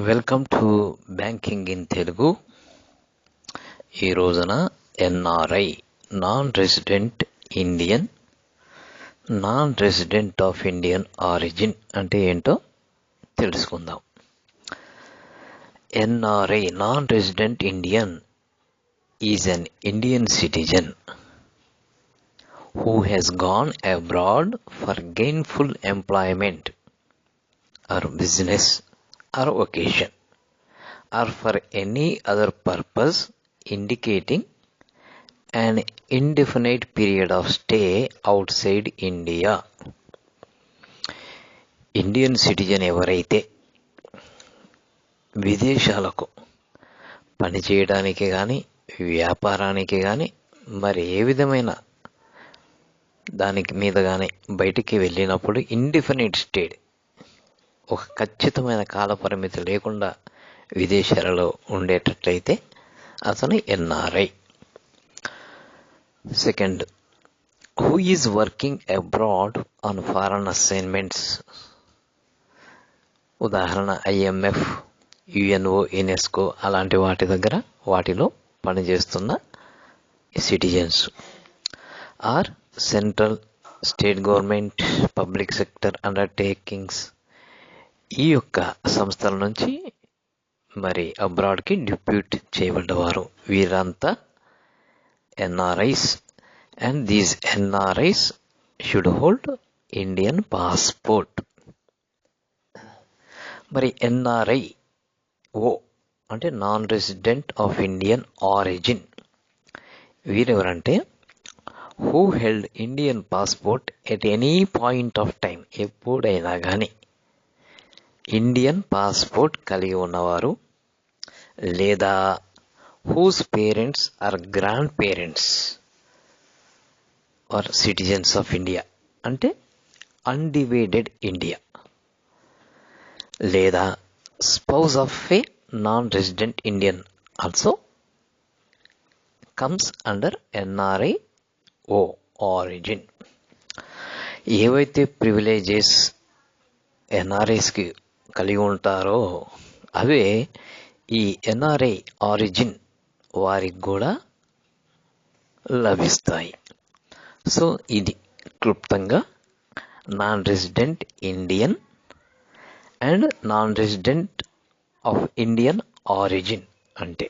Welcome to banking in Telugu. ఈ రోజున NRI non resident Indian non resident of Indian origin అంటే ఏంటో తెలుసుకుందాం. NRI non resident Indian is an Indian citizen who has gone abroad for gainful employment or business. Or occasion or for any other purpose indicating an indefinite period of stay outside India. Indian citizen ఎవరైతే విదేశాలకు పనిచేయడానికి కానీ వ్యాపారానికి కానీ మరి ఏ విధమైన దానికి మీద కానీ బయటికి వెళ్ళినప్పుడు ఇండిఫినిట్ స్టేట్ ఒక ఖచ్చితమైన కాలపరిమితి లేకుండా విదేశాలలో ఉండేటట్లయితే అతను NRI. Second who is working abroad on foreign assignments ఉదాహరణ ఐఎంఎఫ్ యుఎన్ఓ యునెస్కో అలాంటి వాటి దగ్గర వాటిలో పనిచేస్తున్న citizens. Or central state government public sector undertakings. ఈ యొక్క సంస్థల నుంచి మరి అబ్రాడ్కి డిప్యూట్ చేయబడ్డవారు. వీరంతా NRIs. And these NRIs should hold Indian passport మరి ఎన్ఆర్ఐ ఓ అంటే non resident of Indian origin వీరెవరంటే who held Indian passport at any point of time ఎప్పుడైనా కానీ ఇండియన్ పాస్పోర్ట్ కలిగి ఉన్నవారు లేదా whose parents or grand parents are citizens of India అంటే undivided India లేదా spouse of a non resident Indian also comes under NRI O origin ఏవైతే privileges ఎన్ఆర్ఐస్కి కలిగి ఉంటారో అవే ఈ ఎన్ఆర్ఐ ఆరిజిన్ వారికి కూడా లభిస్తాయి. సో ఇది క్లుప్తంగా non resident Indian and non resident of Indian origin అంటే